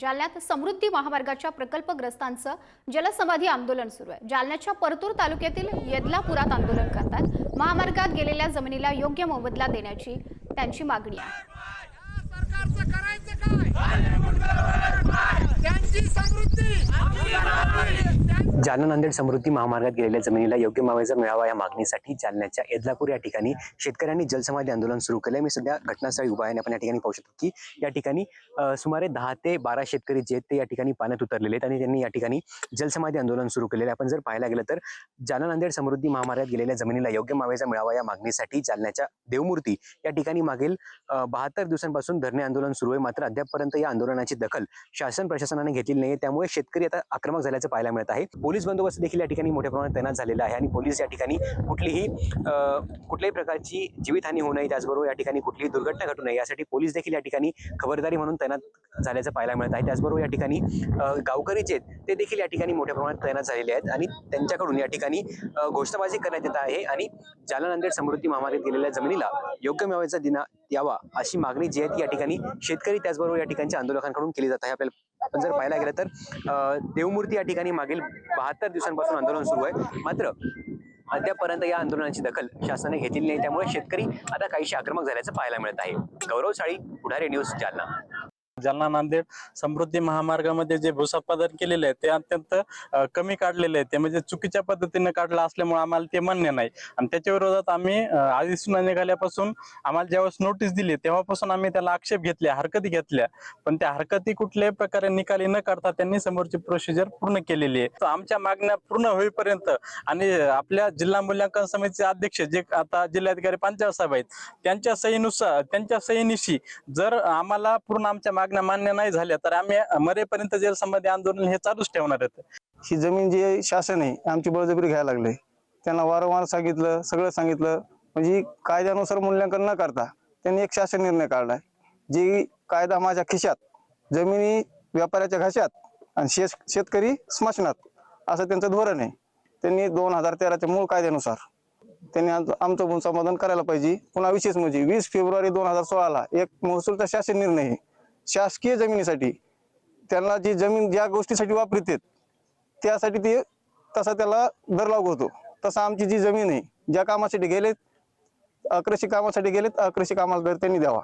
जालन्यात समृद्धी महामार्गाच्या प्रकल्पग्रस्तांचं जलसमाधी आंदोलन सुरू आहे. जालन्याच्या परतूर तालुक्यातील येदलापुरात आंदोलन करतात. महामार्गात गेलेल्या जमिनीला योग्य मोबदला देण्याची त्यांची मागणी आहे सरकारचं करायचं काय त्यांची समृद्धी त्यांची जालना नांदेड समृद्धी महामार्गात गेलेल्या जमिनीला योग्य मावेजा मिळावा या मागणीसाठी जालन्याच्या एदलापूर या ठिकाणी शेतकऱ्यांनी जलसमाधी आंदोलन सुरू केलं मी सध्या घटनास्थळी उभा आहे आपण या ठिकाणी पाहू शकतो की या ठिकाणी सुमारे दहा ते बारा शेतकरी जे ते या ठिकाणी पाण्यात उतरलेले आहेत आणि त्यांनी या ठिकाणी जलसमाधी आंदोलन सुरू केलेलं आपण जर पाहायला गेलं तर जालना नांदेड समृद्धी महामार्गात गेलेल्या जमिनीला योग्य मावेजा मिळावा या मागणीसाठी जालन्याच्या देवमूर्ती या ठिकाणी मागील बहात्तर दिवसांपासून धरणे आंदोलन सुरू आहे. मात्र अद्यापपर्यंत या आंदोलनाची दखल शासन प्रशासनाने घेतलेली नाही त्यामुळे शेतकरी आता आक्रमक झाल्याचं पाहायला मिळत आहे. पोलीस बंदोबस्त देखील या ठिकाणी मोठ्या प्रमाणात तैनात झालेला आहे आणि पोलीस या ठिकाणी कुठलीही कुठल्याही प्रकारची जीवितहानी होऊ नये त्याचबरोबर या ठिकाणी कुठलीही दुर्घटना घटू नये यासाठी पोलीस देखील या ठिकाणी खबरदारी म्हणून तैनात झाल्याचं पाहायला मिळत आहे. त्याचबरोबर या ठिकाणी गावकरी जे आहेत ते देखील या ठिकाणी मोठ्या प्रमाणात तैनात झालेले आहेत आणि त्यांच्याकडून या ठिकाणी घोषणाबाजी करण्यात येत आहे आणि जालना नांदेड समृद्धी महामार्गात गेलेल्या जमिनीला योग्य मिळवायचा दिना यावा अशी मागणी जी आहे ती या ठिकाणी शेतकरी त्याचबरोबर या ठिकाणच्या आंदोलकांकडून केली जात आहे. आपल्याला आपण जर पाहायला गेलं तर देवमूर्ती या ठिकाणी मागील बहात्तर दिवसांपासून आंदोलन सुरू आहे. मात्र अद्यापर्यंत या आंदोलनाची दखल शासनाने घेतलेली नाही. त्यामुळे शेतकरी आता काहीशी आक्रमक झाल्याचं पाहायला मिळत आहे. गौरव साळी पुढारे न्यूज जालना. जालना नांदेड समृद्धी महामार्गामध्ये जे भूसंपादन केलेले आहे ते अत्यंत कमी काढलेले आहे. ते म्हणजे चुकीच्या पद्धतीने काढलं असल्यामुळे आम्हाला ते मान्य नाही. आणि त्याच्या विरोधात आम्ही आधी अधिसूचना निघाल्यापासून आम्हाला ज्यावेळेस नोटीस दिली तेव्हापासून आम्ही त्याला आक्षेप घेतल्या हरकती घेतल्या. पण त्या हरकती कुठल्याही प्रकारे निकाली न करता त्यांनी समोरची प्रोसिजर पूर्ण केलेली आहे. तर आमच्या मागण्या पूर्ण होईपर्यंत आणि आपल्या जिल्हा मूल्यांकन समितीचे अध्यक्ष जे आता जिल्हाधिकारी पांचाळ साहेब आहेत त्यांच्या सहीनुसार त्यांच्या सहीनिशी जर आम्हाला पूर्ण आमच्या मागण्या मान्य नाही झाल्या तर आम्ही मरेपर्यंत जलसंबंधी आंदोलन हे चालूच ठेवणार आहेत. ही जमीन जी शासन आहे आमची बळजबरी घ्यायला लागले. त्यांना वारंवार सांगितलं सगळं सांगितलं. म्हणजे कायद्यानुसार मूल्यांकन न करता त्यांनी एक शासन निर्णय काढलाय जी कायदा माझ्या खिशात जमिनी व्यापाऱ्याच्या घशात आणि शेत शेतकरी स्मशनात असं त्यांचं धोरण आहे. त्यांनी दोन हजार तेराच्या मूळ कायद्यानुसार त्यांनी आमचं आमचं गुण समाधान करायला पाहिजे. पुन्हा विशेष म्हणजे वीस फेब्रुवारी दोन हजार सोळाला एक महसूलचा शासन निर्णय आहे. शासकीय जमिनीसाठी त्यांना जी जमीन ज्या गोष्टीसाठी वापरतात त्यासाठी ते तसा त्याला दर लागू होतो तसा आमची जी जमीन आहे ज्या कामासाठी गेलेत अकृषी कामासाठी गेलेत अकृषी कामाला दर त्यांनी द्यावा.